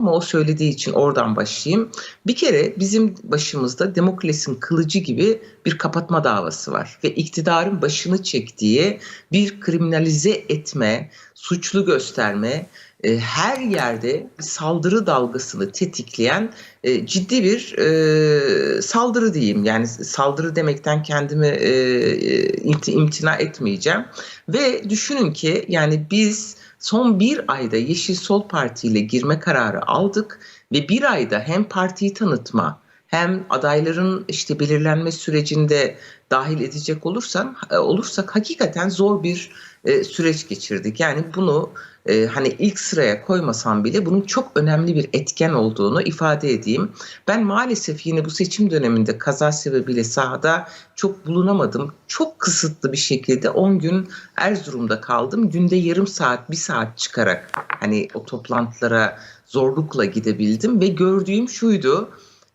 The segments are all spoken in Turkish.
ama o söylediği için oradan başlayayım. Bir kere bizim başımızda demokrasinin kılıcı gibi bir kapatma davası var ve iktidarın başını çektiği bir kriminalize etme, suçlu gösterme, e, her yerde saldırı dalgasını tetikleyen e, ciddi bir e, saldırı diyeyim. Yani saldırı demekten kendimi e, imti- imtina etmeyeceğim. Ve düşünün ki yani biz son bir ayda Yeşil Sol Parti ile girme kararı aldık ve bir ayda hem partiyi tanıtma hem adayların işte belirlenme sürecinde dahil edecek olursam e, olursak hakikaten zor bir e, süreç geçirdik. Yani bunu e, hani ilk sıraya koymasam bile bunun çok önemli bir etken olduğunu ifade edeyim. Ben maalesef yine bu seçim döneminde kaza sebebiyle sahada çok bulunamadım. Çok kısıtlı bir şekilde 10 gün Erzurum'da kaldım. Günde yarım saat, bir saat çıkarak hani o toplantılara zorlukla gidebildim ve gördüğüm şuydu.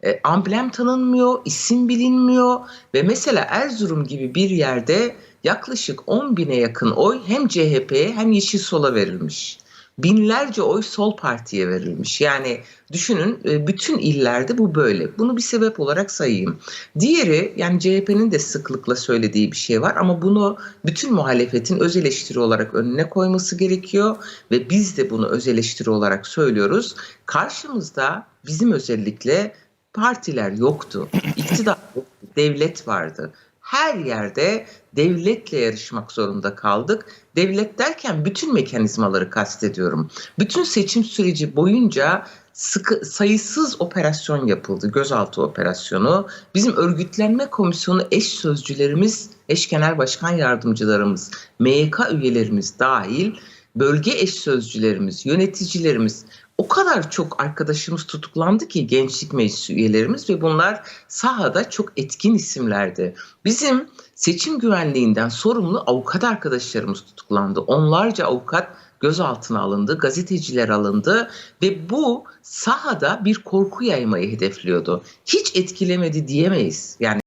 E, amblem tanınmıyor, isim bilinmiyor ve mesela Erzurum gibi bir yerde yaklaşık 10 bine yakın oy hem CHP'ye hem Yeşil Sol'a verilmiş. Binlerce oy Sol Parti'ye verilmiş. Yani düşünün e, bütün illerde bu böyle. Bunu bir sebep olarak sayayım. Diğeri yani CHP'nin de sıklıkla söylediği bir şey var ama bunu bütün muhalefetin öz eleştiri olarak önüne koyması gerekiyor ve biz de bunu öz eleştiri olarak söylüyoruz. Karşımızda bizim özellikle partiler yoktu. İktidar yoktu, devlet vardı. Her yerde devletle yarışmak zorunda kaldık. Devlet derken bütün mekanizmaları kastediyorum. Bütün seçim süreci boyunca sıkı, sayısız operasyon yapıldı. Gözaltı operasyonu. Bizim örgütlenme komisyonu eş sözcülerimiz, eş genel başkan yardımcılarımız, MYK üyelerimiz dahil bölge eş sözcülerimiz, yöneticilerimiz o kadar çok arkadaşımız tutuklandı ki gençlik meclisi üyelerimiz ve bunlar sahada çok etkin isimlerdi. Bizim seçim güvenliğinden sorumlu avukat arkadaşlarımız tutuklandı. Onlarca avukat gözaltına alındı, gazeteciler alındı ve bu sahada bir korku yaymayı hedefliyordu. Hiç etkilemedi diyemeyiz. Yani